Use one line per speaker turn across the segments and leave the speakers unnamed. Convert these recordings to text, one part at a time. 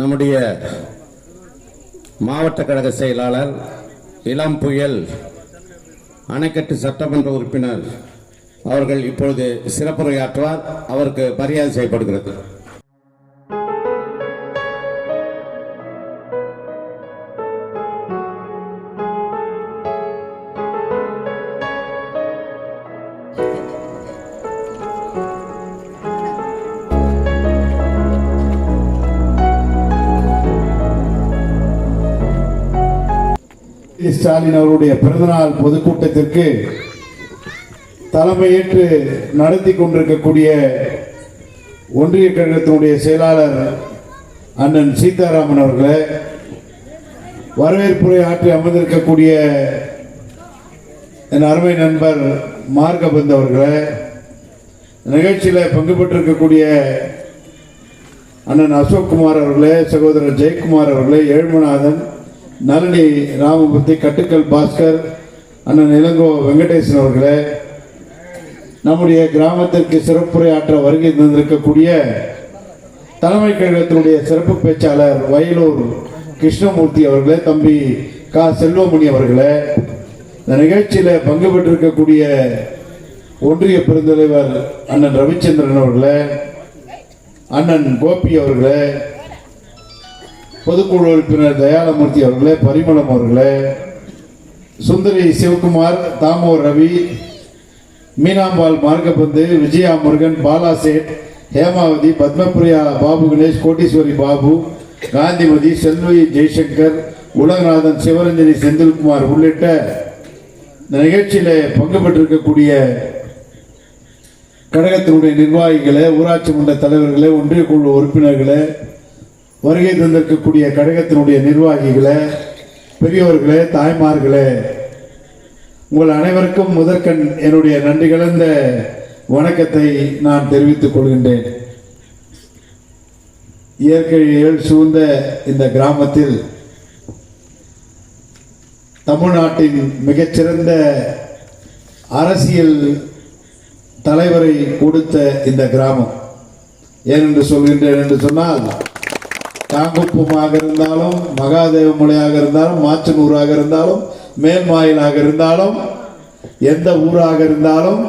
நம்முடைய மாவட்ட கழக செயலாளர் இளம் புயல் அணைக்கட்டு சட்டமன்ற உறுப்பினர் அவர்கள் இப்பொழுது சிறப்புரையாற்றுவார். அவருக்கு மரியாதை செய்யப்படுகிறது.
ஸ்டாலின் அவருடைய பிறந்தநாள் பொதுக்கூட்டத்திற்கு தலைமையேற்று நடத்தி கொண்டிருக்கக்கூடிய ஒன்றிய கழகத்தினுடைய செயலாளர் அண்ணன் சீதாராமன் அவர்களை வரவேற்புரை ஆற்றி அமர்ந்திருக்கக்கூடிய என் அருமை நண்பர் மார்கபந்த் அவர்களை நிகழ்ச்சியில் பங்கு பெற்றிருக்கக்கூடிய அண்ணன் அசோக்குமார் அவர்களே சகோதரர் ஜெயக்குமார் அவர்களே ஏழ்மநாதன் நளினி ராமமூர்த்தி கட்டுக்கல் பாஸ்கர் அண்ணன் இளங்கோ வெங்கடேசன் அவர்களே நம்முடைய கிராமத்திற்கு சிறப்புரையாற்ற வருகை தந்திருக்கக்கூடிய தலைமை கழகத்தினுடைய சிறப்பு பேச்சாளர் வயலூர் கிருஷ்ணமூர்த்தி அவர்களே தம்பி கா. செல்வமணி அவர்களே இந்த நிகழ்ச்சியில் பங்கு பெற்றிருக்கக்கூடிய ஒன்றிய பெருந்தலைவர் அண்ணன் ரவிச்சந்திரன் அவர்களே அண்ணன் கோபி அவர்களே பொதுக்குழு உறுப்பினர் தயாளமூர்த்தி அவர்களே பரிமளம் அவர்களே சுந்தரி சிவகுமார் தாமோர் ரவி மீனாம்பாள் மார்கபந்து விஜயா முருகன் பாலா சேட் ஹேமாவதி பத்மபிரியா பாபு கணேஷ் கோட்டீஸ்வரி பாபு காந்திமதி செல்வி ஜெய்சங்கர் உலகநாதன் சிவரஞ்சனி செந்தில்குமார் உள்ளிட்ட இந்த நிகழ்ச்சியில் பங்கு பெற்றிருக்கக்கூடிய கழகத்தினுடைய நிர்வாகிகளை ஊராட்சி மன்ற தலைவர்களே ஒன்றிய குழு உறுப்பினர்களே வருகை தந்திருக்கக்கூடிய கழகத்தினுடைய நிர்வாகிகளே பெரியவர்களே தாய்மார்களே உங்கள் அனைவருக்கும் முதற்கண் என்னுடைய நன்றி கலந்த வணக்கத்தை நான் தெரிவித்துக் கொள்கின்றேன். இயற்கையில் சூழ்ந்த இந்த கிராமத்தில் தமிழ்நாட்டின் மிகச்சிறந்த அரசியல் தலைவரை கொடுத்த இந்த கிராமம். ஏனென்று சொல்கின்றேன் என்று சொன்னால் காங்குப்பமாக இருந்தாலும் மகாதேவ மலையாக இருந்தாலும் மாச்சனூராக இருந்தாலும் மேல்மாயிலாக இருந்தாலும் எந்த ஊராக இருந்தாலும்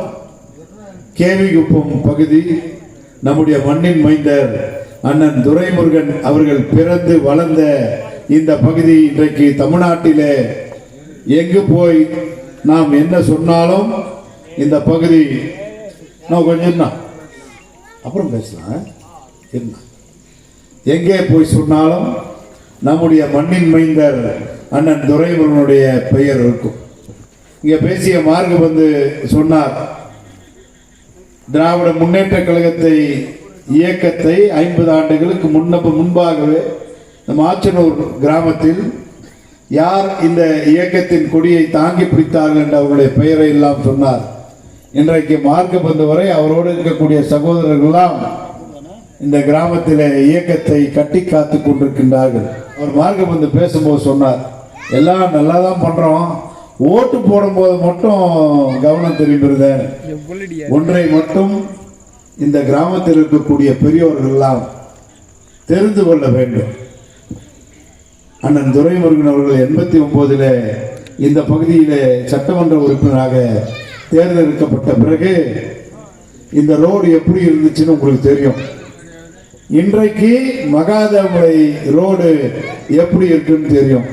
கேவிகுப்பம் பகுதி நம்முடைய மண்ணின் மைந்தர் அண்ணன் துரைமுருகன் அவர்கள் பிறந்து வளர்ந்த இந்த பகுதி இன்றைக்கு தமிழ்நாட்டிலே எங்கு போய் நாம் என்ன சொன்னாலும் இந்த பகுதி நான் கொஞ்சம் தான் அப்புறம் பேசலாம் என்ன? எங்கே போய் சொன்னாலும் நம்முடைய மண்ணின் மைந்தர் அண்ணன் துரைமுருகனுடைய பெயர் இருக்கும். இங்கே பேசிய மார்க் வந்து சொன்னார் திராவிட முன்னேற்ற கழகத்தை இயக்கத்தை ஐம்பது ஆண்டுகளுக்கு முன்னப்ப முன்பாகவே மாச்சனூர் ஆச்சனூர் கிராமத்தில் யார் இந்த இயக்கத்தின் கொடியை தாங்கி பிடித்தார்கள் என்று அவருடைய பெயரை எல்லாம் சொன்னார். இன்றைக்கு மார்க்க பந்து வரை அவரோடு இருக்கக்கூடிய சகோதரர்கள்லாம் இந்த கிராமத்தில் இயக்கத்தை கட்டி காத்து கொண்டிருக்கின்றார்கள். அவர் மார்க்கம் வந்து பேசும்போது சொன்னார் எல்லாம் நல்லா தான் பண்றோம். ஓட்டு போடும்போது மட்டும் கவனம் தெரிவிக்கிறத ஒன்றை மட்டும் இந்த கிராமத்தில் இருக்கக்கூடிய பெரியோர்கள் எல்லாம் தெரிந்து கொள்ள வேண்டும். அண்ணன் துரைமுருகன் அவர்கள் எண்பத்தி ஒன்பதுல இந்த பகுதியிலே சட்டமன்ற உறுப்பினராக தேர்ந்தெடுக்கப்பட்ட பிறகு இந்த ரோடு எப்படி இருந்துச்சுன்னு உங்களுக்கு தெரியும். இன்றைக்கு மகாதேவமலை ரோடு எப்படி இருக்குன்னு தெரியும்.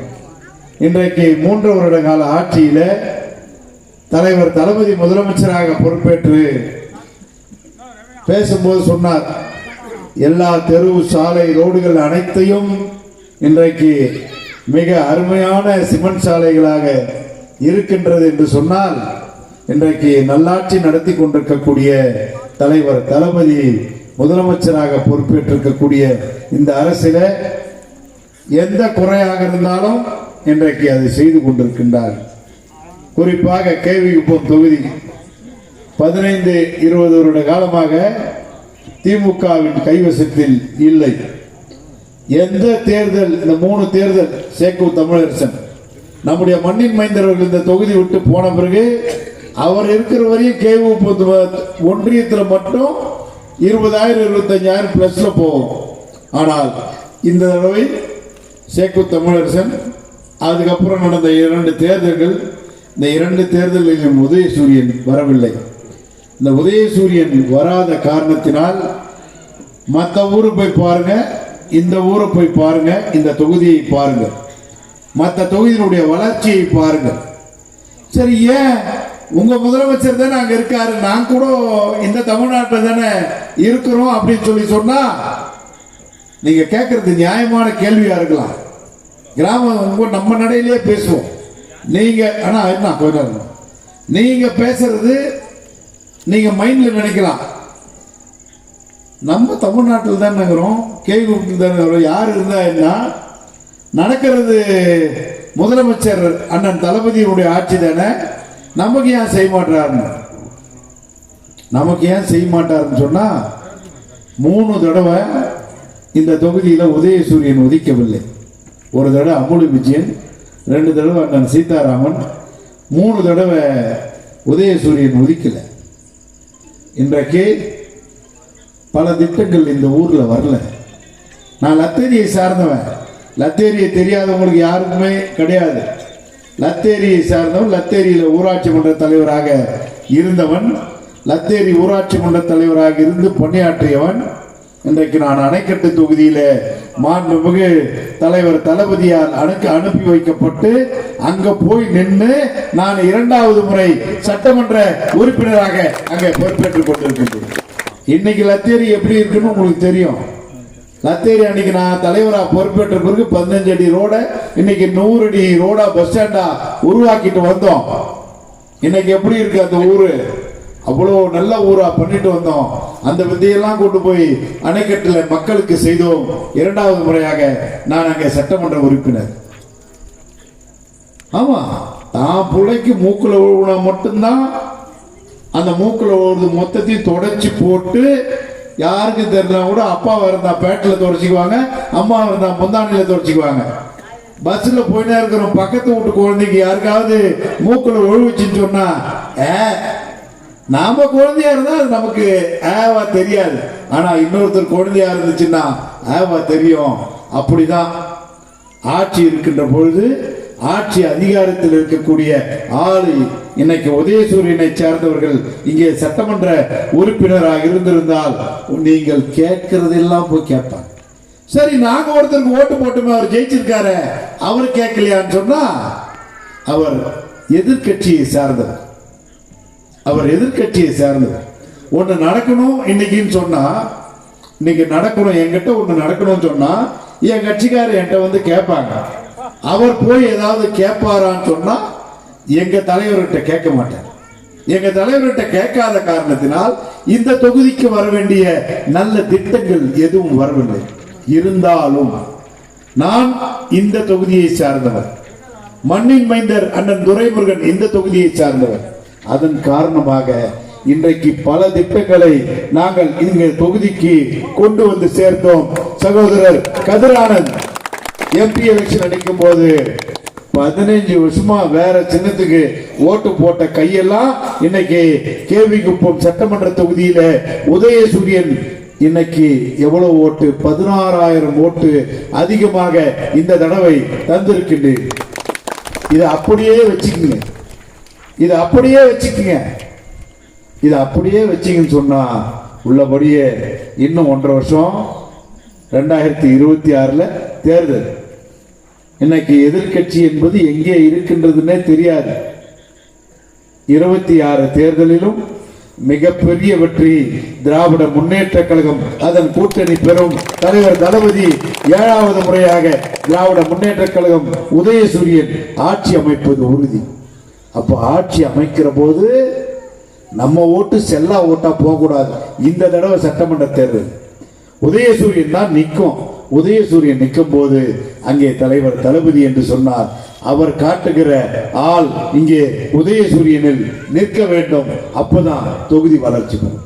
இன்றைக்கு மூன்று வருட கால ஆட்சியில் தலைவர் தளபதி முதலமைச்சராக பொறுப்பேற்று பேசும்போது சொன்னார் எல்லா தெருவு சாலை ரோடுகள் அனைத்தையும் இன்றைக்கு மிக அருமையான சிமெண்ட் சாலைகளாக இருக்கின்றது என்று சொன்னால் இன்றைக்கு நல்லாட்சி நடத்தி கொண்டிருக்கக்கூடிய தலைவர் தளபதி முதலமைச்சராக பொறுப்பேற்றிருக்கக்கூடிய இந்த அரசில எந்த குறையாக இருந்தாலும் இன்றைக்கு அதை செய்து கொண்டிருக்கின்றார். குறிப்பாக கேவிகுப்பம் தொகுதி பதினைந்து இருபது வருட காலமாக திமுகவின் கைவசத்தில் இல்லை. எந்த தேர்தல் இந்த மூணு தேர்தல் சேக்கு தமிழரசன் நம்முடைய மண்ணின் மைந்தர்கள் இந்த தொகுதி விட்டு போன பிறகு அவர் இருக்கிற வரையும் கேவு ஒன்றியத்தில் மட்டும் இருபதாயிரம் இருபத்தஞ்சாயிரம் ப்ளஸில் போகும். ஆனால் இந்த தடவை சேக்கு தமிழரசன் அதுக்கப்புறம் நடந்த இரண்டு தேர்தல்கள் இந்த இரண்டு தேர்தலிலும் உதயசூரியன் வரவில்லை. இந்த உதயசூரியன் வராத காரணத்தினால் மற்ற ஊரை போய் பாருங்க இந்த ஊரை போய் பாருங்க இந்த தொகுதியை பாருங்க. மற்ற தொகுதியினுடைய வளர்ச்சியை பாருங்க. சரி ஏன் உங்க முதலமைச்சர் தானே அங்க இருக்காரு. நான் கூட இந்த தமிழ்நாட்டில் தானே இருக்கிறோம் அப்படின்னு சொல்லி சொன்னா நீங்க கேட்கறது நியாயமான கேள்வியா இருக்கலாம். கிராமம் உங்க நம்ம நடையிலேயே பேசுவோம். நீங்க ஆனா என்ன கொஞ்ச நீங்க பேசுறது நீங்க மைண்ட்ல நினைக்கலாம். நம்ம தமிழ்நாட்டில் தான் இருக்கிறோம். கேள்வி தான் யார் இருந்தா என்ன? நடக்கிறது முதலமைச்சர் அண்ணன் தளபதியுடைய ஆட்சி தானே. நமக்கு ஏன் செய்ய மாட்டாருன்னு நமக்கு ஏன் செய்ய மாட்டாருன்னு சொன்னா மூணு தடவை இந்த தொகுதியில் உதயசூரியன் உதிக்கவில்லை. ஒரு தடவை அம்புலி விஜயன் ரெண்டு தடவை அண்ணன் சீதாராமன் மூணு தடவை உதயசூரியன் உதிக்கலை. இன்றைக்கு பல திட்டங்கள் இந்த ஊரில் வரல. நான் லத்தேரியை சார்ந்தவன். லத்தேரியை தெரியாதவங்களுக்கு யாருக்குமே கிடையாது. லத்தேரியை சார்ந்தவன் லத்தேரியில் ஊராட்சி மன்ற தலைவராக இருந்தவன் லத்தேரி ஊராட்சி மன்ற தலைவராக இருந்து பணியாற்றியவன். இன்றைக்கு நான் அணைக்கட்டு தொகுதியில் மாண்புமிகு தலைவர் தளபதியால் அனுக்கு அனுப்பி வைக்கப்பட்டு அங்க போய் நின்று நான் இரண்டாவது முறை சட்டமன்ற உறுப்பினராக அங்கே பொறுப்பேற்றுக் கொண்டிருக்கின்றேன். இன்னைக்கு லத்தேரி எப்படி இருக்குன்னு உங்களுக்கு தெரியும். லத்தேரி அன்னைக்கு நான் தலைவராக பொறுப்பேற்ற பிறகு பதினஞ்சு அடி ரோட இன்னைக்கு நூறு அடி ரோடா பஸ் ஸ்டாண்டா உருவாக்கிட்டு வந்தோம். இன்னைக்கு எப்படி இருக்கு அந்த ஊரு? அவ்வளோ நல்ல ஊரா பண்ணிட்டு வந்தோம். அந்த வித்தையெல்லாம் கொண்டு போய் அணைக்கட்டில் மக்களுக்கு செய்தோம். இரண்டாவது முறையாக நான் அங்கே சட்டமன்ற உறுப்பினர். ஆமா தான் பிள்ளைக்கு மூக்கில் விழுவினா மட்டும்தான் அந்த மூக்கில் விழுது மொத்தத்தையும் தொடச்சி போட்டு யாருக்கு தெரிஞ்சா கூட அப்பாவை இருந்தா பேட்டில் துடைச்சிக்குவாங்க அம்மா இருந்தா முந்தானியில் துடைச்சிக்குவாங்க பஸ்ஸில் போயினே இருக்கிறோம் பக்கத்து வீட்டு குழந்தைக்கு யாருக்காவது மூக்கில் ஒழுவிச்சுன்னு சொன்னா ஏ நாம குழந்தையா இருந்தா அது நமக்கு ஏவா தெரியாது. ஆனா இன்னொருத்தர் குழந்தையா இருந்துச்சுன்னா ஏவா தெரியும். அப்படிதான் ஆட்சி இருக்கின்ற பொழுது ஆட்சி அதிகாரத்தில் இருக்கக்கூடிய ஆளு இன்னைக்கு உதயசூரியனை சார்ந்தவர்கள் இங்கே சட்டமன்ற உறுப்பினராக இருந்திருந்தால் நீங்கள் கேட்கறதெல்லாம் போய் கேட்பாங்க. சரி நாங்க ஒருத்தருக்கு ஓட்டு போட்டுமே அவர் ஜெயிச்சிருக்காரு அவர் கேட்கலையான்னு சொன்னா அவர் எதிர்க்கட்சியை சார்ந்தவர். அவர் எதிர்க்கட்சியை சார்ந்தவர். ஒன்று நடக்கணும் இன்னைக்குன்னு சொன்னா இன்னைக்கு நடக்கணும் என்கிட்ட ஒன்று நடக்கணும்னு சொன்னா என் கட்சிக்காரர் என்கிட்ட வந்து கேட்பாங்க. அவர் போய் ஏதாவது கேட்பாரான்னு சொன்னா எங்க தலைவர்கிட்ட கேட்க மாட்டார். எங்க தலைவர்கிட்ட கேட்காத காரணத்தினால் இந்த தொகுதிக்கு வர வேண்டிய நல்ல திட்டங்கள் எதுவும் வரவில்லை. இருந்தாலும் நான் இந்த தொகுதியை சார்ந்தவர். மண்ணின் மைந்தர் அண்ணன் துரைமுருகன் இந்த தொகுதியை சார்ந்தவர். அதன் காரணமாக இன்றைக்கு பல திட்டங்களை நாங்கள் இங்கே தொகுதிக்கு கொண்டு வந்து சேர்த்தோம். சகோதரர் கதிரானந்த். எம்பி எலெக்ஷன் அடிக்கும் போது பதினைஞ்சு வருஷமா வேற சின்னத்துக்கு ஓட்டு போட்ட கையெல்லாம் இன்னைக்கு கேவி குப்பம் சட்டமன்ற தொகுதியில உதயசூரியன் இன்னைக்கு எவ்வளவு ஓட்டு? பதினாறாயிரம் ஓட்டு அதிகமாக இந்த தடவை தந்திருக்கின்றேன் இதை அப்படியே வச்சுக்கோங்க. இதை அப்படியே வச்சுக்கோங்க. இதை அப்படியே வச்சிங்கன்னு சொன்னா உள்ளபடியே இன்னும் ஒன்றரை வருஷம் ரெண்டாயிரத்தி இருபத்தி ஆறில் தேர்தல். இன்னைக்கு எதிர்க்கட்சி என்பது எங்கே இருக்கின்றதுன்னே தெரியாது. இருபத்தி ஆறு தேர்தலிலும் மிகப்பெரிய வெற்றி திராவிட முன்னேற்ற கழகம் அதன் கூட்டணி பெறும் தலைவர் தளபதி ஏழாவது முறையாக திராவிட முன்னேற்ற கழகம் உதயசூரியன் ஆட்சி அமைப்பது உறுதி. அப்ப ஆட்சி அமைக்கிற போது நம்ம ஓட்டு செல்லா ஓட்டா போகக்கூடாது. இந்த தடவை சட்டமன்ற தேர்தல். உதயசூரியன் தான் நிற்கும். உதயசூரியன் நிற்கும் போது அங்கே தலைவர் தளபதி என்று சொன்னார். அவர் காட்டுகிற ஆள் இங்கே உதயசூரியனில் நிற்க வேண்டும். அப்பதான் தொகுதி வளர்ச்சி பெறும்.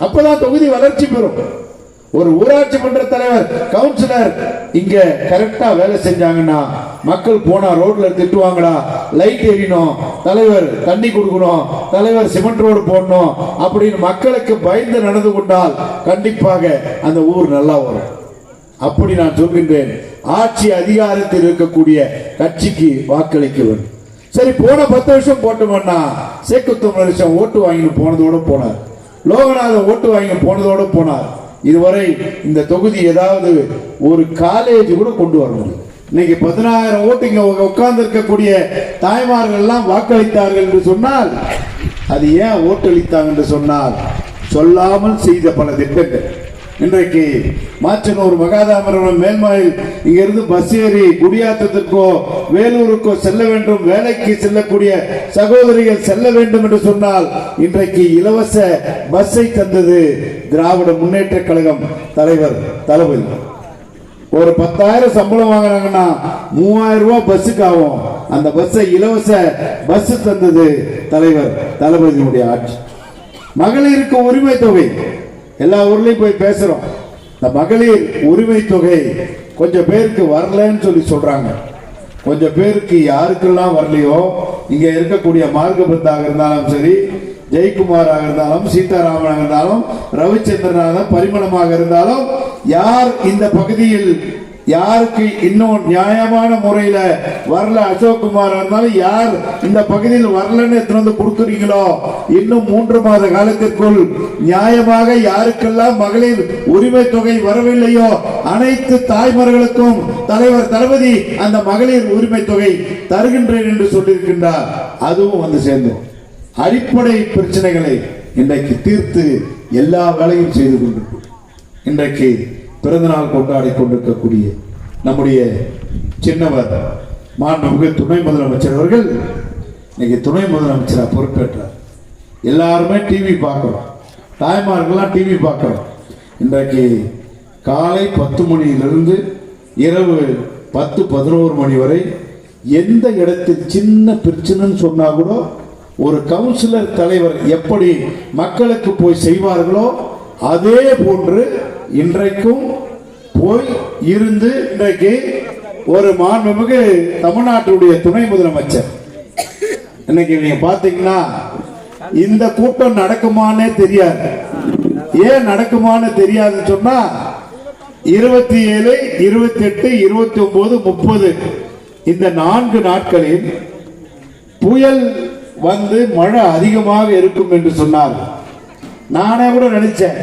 அப்பதான் தொகுதி வளர்ச்சி பெறும். ஒரு ஊராட்சி மன்ற தலைவர் கவுன்சிலர் இங்க கரெக்டா வேலை செஞ்சாங்கன்னா மக்கள் போனா ரோட்ல திட்டுவாங்கடா லைட் எரியணும் தலைவர் தண்ணி கொடுக்கணும் தலைவர் சிமெண்ட் ரோடு போடணும் அப்படின்னு மக்களுக்கு பயந்து நடந்து கொண்டால் கண்டிப்பாக அந்த ஊர் நல்லா வரும். அப்படி நான் சொல்கின்றேன். ஆட்சி அதிகாரத்தில் இருக்கக்கூடிய கட்சிக்கு வாக்களிக்க வேண்டும் சரி போன பத்து வருஷம் போட்டோம்னா சேக்குத்தம் வருஷம் ஓட்டு வாங்கிட்டு போனதோட போனார். லோகநாதன் ஓட்டு வாங்கி போனதோட போனார். இதுவரை இந்த தொகுதி ஏதாவது ஒரு காலேஜ் கூட கொண்டு வர முடியும் இன்னைக்கு பதினாயிரம் ஓட்டு இங்க உட்கார்ந்து இருக்கக்கூடிய தாய்மார்கள் எல்லாம் வாக்களித்தார்கள் என்று சொன்னால் அது ஏன் ஓட்டளித்தாங்க என்று சொன்னால் சொல்லாமல் செய்த பல திட்டங்கள். இன்றைக்கு மாச்சனூர் மகாதாமரம் மேல்மாயில் இங்கிருந்து பஸ் ஏறி குடியாத்தத்திற்கோ வேலூருக்கோ செல்ல வேண்டும் வேலைக்கு செல்லக்கூடிய சகோதரிகள் செல்ல வேண்டும் என்று சொன்னால் இன்றைக்கு இலவச பஸ்ஸை தந்தது திராவிட முன்னேற்ற கழகம் தலைவர் தளபதி. ஒரு பத்தாயிரம் சம்பளம் வாங்குறாங்கன்னா மூவாயிரம் ரூபாய் பஸ்ஸுக்கு ஆகும். அந்த பஸ்ஸை இலவச பஸ் தந்தது தலைவர் தளபதியினுடைய ஆட்சி. மகளிருக்கு உரிமை தொகை எல்லா ஊர்லேயும் போய் பேசுகிறோம் இந்த மகளிர் உரிமை தொகை கொஞ்சம் பேருக்கு வரலன்னு சொல்லி சொல்கிறாங்க கொஞ்சம் பேருக்கு யாருக்கெல்லாம் வரலையோ இங்கே இருக்கக்கூடிய மார்க்கபத்தாக இருந்தாலும் சரி ஜெயக்குமாராக இருந்தாலும் சீதாராமனாக இருந்தாலும் ரவிச்சந்திரனாக பரிமளமாக இருந்தாலும் யார் இந்த பகுதியில் யாருக்கு இன்னும் நியாயமான முறையில வரல அசோக்குமார் இருந்தாலும் யார் இந்த பகுதியில் வரலன்னு எடுத்துட்டு கொடுக்குறீங்களோ இன்னும் மூன்று மாத காலத்திற்குள் நியாயமாக யாருக்கெல்லாம் மகளிர் உரிமை தொகை வரவில்லையோ அனைத்து தாய்மார்களுக்கும் தலைவர் தளபதி அந்த மகளிர் உரிமை தொகை தருகின்றேன் என்று சொல்லியிருக்கின்றார். அதுவும் வந்து சேர்ந்தோம். அடிப்படை பிரச்சனைகளை இன்றைக்கு தீர்த்து எல்லா வேலையும் செய்து கொண்டிருக்கிறோம். இன்றைக்கு பிறந்தநாள் கொண்டாடி கொண்டிருக்கக்கூடிய நம்முடைய சின்னவர் மாண்புமிகு துணை முதலமைச்சர் அவர்கள் இன்னைக்கு துணை முதலமைச்சராக பொறுப்பேற்றார். எல்லாருமே டிவி பார்க்குறோம். தாய்மார்கள்லாம் டிவி பார்க்குறோம். இன்றைக்கு காலை பத்து மணியிலிருந்து இரவு பத்து பதினோரு மணி வரை எந்த இடத்தில் சின்ன பிரச்சனைன்னு சொன்னால் கூட ஒரு கவுன்சிலர் தலைவர் எப்படி மக்களுக்கு போய் செய்வார்களோ அதே போன்று இன்றைக்கும் போய் இருந்து இன்றைக்கு ஒரு மாண்புமிகு தமிழ்நாட்டுடைய துணை முதலமைச்சர். இன்னைக்கு நீங்க பாத்தீங்கன்னா இந்த கூட்டம் நடக்குமானே தெரியாது. ஏன் நடக்குமான்னு தெரியாதுன்னு சொன்னா இருபத்தி ஏழு இருபத்தி எட்டு இருபத்தி ஒன்பது முப்பது இந்த நான்கு நாட்களில் புயல் வந்து மழை அதிகமாக இருக்கும் என்று சொன்னார். நானே கூட நினைச்சேன்.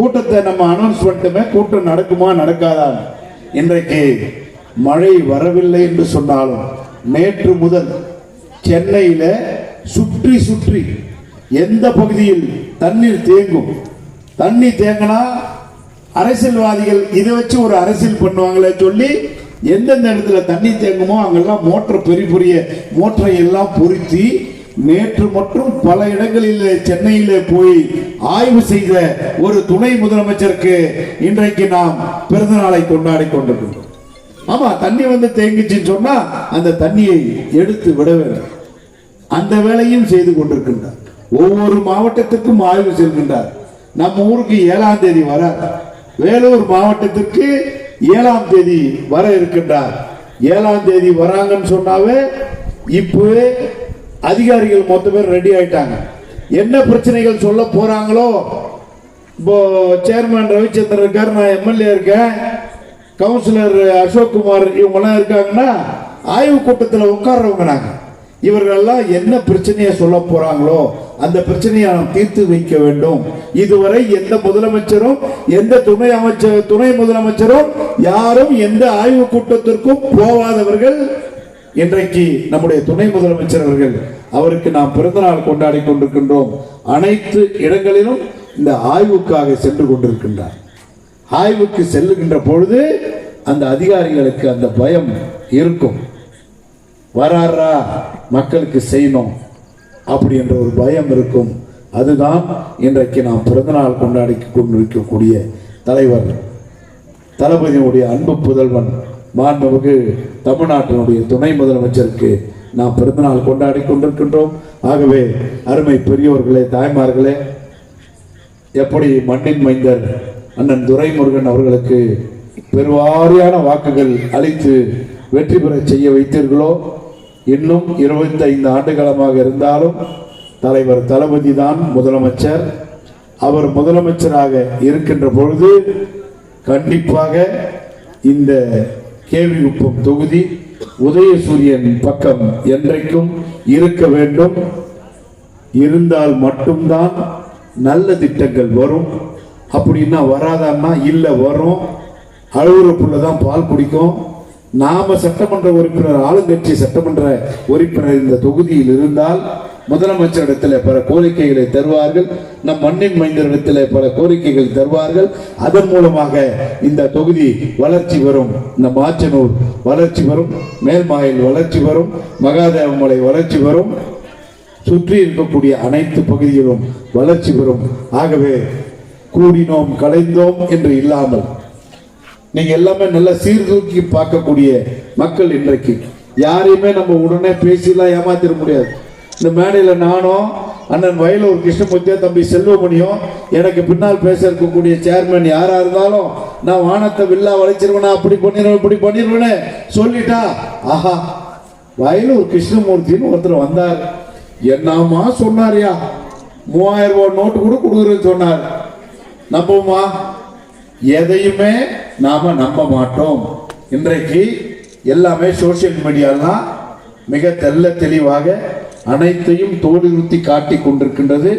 கூட்டத்தை நம்ம அனௌன்ஸ் பண்ணிட்டுமே கூட்டம் நடக்குமா நடக்காதா? இன்றைக்கு மழை வரவில்லை என்று சொன்னாலும் நேற்று முதல் சென்னையில் சுற்றி சுற்றி எந்த பகுதியில் தண்ணீர் தேங்கும்? தண்ணி தேங்கினா அரசியல்வாதிகள் இதை வச்சு ஒரு அரசியல் பண்ணுவாங்களே சொல்லி எந்தெந்த இடத்துல தண்ணி தேங்குமோ அங்கெல்லாம் மோட்டர் பெரிய பெரிய மோட்டரை எல்லாம் பொருத்தி நேற்று மற்றும் பல இடங்களில் சென்னையிலே போய் ஆய்வு செய்த ஒரு துணை முதலமைச்சருக்கு இன்றைக்கு நாம் பிறந்த நாளை கொண்டாடி கொண்டிருக்கிறோம். ஆமா தண்ணி வந்து தேங்கிச்சுன்னு சொன்னா அந்த தண்ணியை எடுத்து விட வேண்டும். அந்த வேலையும் செய்து கொண்டிருக்கின்றார். ஒவ்வொரு மாவட்டத்துக்கும் ஆய்வு செல்கின்றார். நம்ம ஊருக்கு ஏழாம் தேதி வர வேலூர் மாவட்டத்திற்கு ஏழாம் தேதி வர இருக்கின்றார். ஏழாம் தேதி வராங்கன்னு சொன்னாவே இப்போ அதிகாரிகள் மொத்த பேர் ரெடி ஆயிட்டாங்க. என்ன பிரச்சனைகள் சொல்ல போறாங்களோ? இப்போ சேர்மேன் ரவிச்சந்திரன் இருக்கார் நான் எம்எல்ஏ இருக்கேன். கவுன்சிலர் அசோக் குமார் இவங்கெல்லாம் இருக்காங்கன்னா ஆய்வு கூட்டத்தில் உட்கார்றவங்க நாங்கள் இவர்களெல்லாம் என்ன பிரச்சனையை சொல்ல போறாங்களோ அந்த பிரச்சனையை நாம் தீர்த்து வைக்க வேண்டும். இதுவரை எந்த முதலமைச்சரும் எந்த துணை அமைச்சர் துணை முதலமைச்சரும் யாரும் எந்த ஆய்வு கூட்டத்திற்கும் போகாதவர்கள் இன்றைக்கு நம்முடைய துணை முதலமைச்சர் அவர்கள் அவருக்கு நாம் பிறந்தநாள் கொண்டாடி கொண்டிருக்கின்றோம். அனைத்து இடங்களிலும் இந்த ஆய்வுக்காக சென்று கொண்டிருக்கின்றார். ஆய்வுக்கு செல்லுகின்ற பொழுது அந்த அதிகாரிகளுக்கு அந்த பயம் இருக்கும். வராரா மக்களுக்கு செய்யணும் அப்படி என்ற ஒரு பயம் இருக்கும். அதுதான் இன்றைக்கு நாம் பிறந்தநாள் கொண்டாடி கொண்டிருக்கக்கூடிய தலைவர். தளபதியினுடைய அன்பு புதல்வன். மாண்புமிகு தமிழ்நாட்டினுடைய துணை முதலமைச்சருக்கு நாம் பிறந்தநாள் கொண்டாடி கொண்டிருக்கின்றோம். ஆகவே அருமை பெரியோர்களே தாய்மார்களே எப்படி மண்ணின் மைந்தர் அண்ணன் துரைமுருகன் அவர்களுக்கு பெருவாரியான வாக்குகள் அளித்து வெற்றி பெற செய்ய வைத்தீர்களோ? இன்னும் 25 ஆண்டு காலமாக இருந்தாலும் தலைவர் தளபதி தான் முதலமைச்சர். அவர் முதலமைச்சராக இருக்கின்ற பொழுது கண்டிப்பாக இந்த கேவிகுப்பம் தொகுதி. உதயசூரியன் பக்கம் என்றைக்கும் இருக்க வேண்டும். இருந்தால் மட்டும்தான் நல்ல திட்டங்கள் வரும். அப்படின்னா வராதான்னா இல்லை வரும். அழுகுற தான் பால் குடிக்கும். நாம சட்டமன்ற உறுப்பினர் ஆளுங்கட்சி சட்டமன்ற உறுப்பினர் இந்த தொகுதியில் இருந்தால் முதலமைச்சரிடத்தில் பல கோரிக்கைகளை தருவார்கள். நம் மண்ணின் மைந்தரிடத்தில் பல கோரிக்கைகள் தருவார்கள். அதன் மூலமாக இந்த தொகுதி வளர்ச்சி வரும். இந்த மாச்சனூர் வளர்ச்சி வரும். மேல்மாயில் வளர்ச்சி வரும். மகாதேவமலை வளர்ச்சி வரும். சுற்றி இருக்கக்கூடிய அனைத்து பகுதிகளும் வளர்ச்சி பெறும் ஆகவே கூடினோம் கலைந்தோம் என்று இல்லாமல் நீங்க எல்லாமே நல்ல சீர்தூக்கி பார்க்கக்கூடிய மக்கள் இன்றைக்கு. யாரையுமே நம்ம உடனே பேசிலாம் ஏமாத்திட முடியாது. இந்த மேடையில் நானும் அண்ணன் வயலூர் கிருஷ்ணமூர்த்தியோ தம்பி செல்வமணியும் எனக்கு பின்னால் பேச இருக்கக்கூடிய சேர்மன் யாரா இருந்தாலும் நான் வானத்தை வில்லா வளைச்சிருவேனா அப்படி பண்ணிடுவேன் இப்படி பண்ணிடுவேன்னு சொல்லிட்டா ஆஹா வயலூர் கிருஷ்ணமூர்த்தின்னு ஒருத்தர் வந்தார். என்னம்மா சொன்னாரியா? மூவாயிரம் ரூபாய் நோட்டு கூட கொடுக்குறேன்னு சொன்னார். நம்புவோமா எதையுமே நாம நம்ப மாட்டோம். இன்றைக்கு எல்லாமே சோசியல் மீடியாலாம் மிக தெல்ல தெளிவாக அனைத்தையும் தோலுறுத்தி காட்டி கொண்டிருக்கின்றது.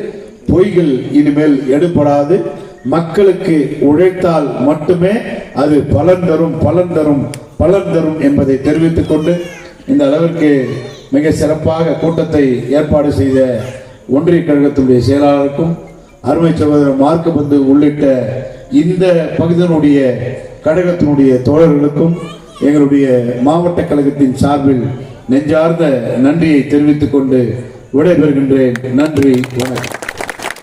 பொய்கள் இனிமேல் எடுபடாது. மக்களுக்கு உழைத்தால் மட்டுமே அது பலன் தரும் பலன் தரும் பலன் தரும் என்பதை தெரிவித்துக் கொண்டு இந்த அளவிற்கு மிக சிறப்பாக கூட்டத்தை ஏற்பாடு செய்த ஒன்றிய கழகத்தினுடைய செயலாளருக்கும் அருமை சகோதரர் மார்க்கபந்து உள்ளிட்ட இந்த பகுதியினுடைய கழகத்தினுடைய தோழர்களுக்கும் எங்களுடைய மாவட்ட கழகத்தின் சார்பில் நெஞ்சார்ந்த நன்றியை தெரிவித்துக் கொண்டு விடைபெறுகின்றேன். நன்றி வணக்கம்.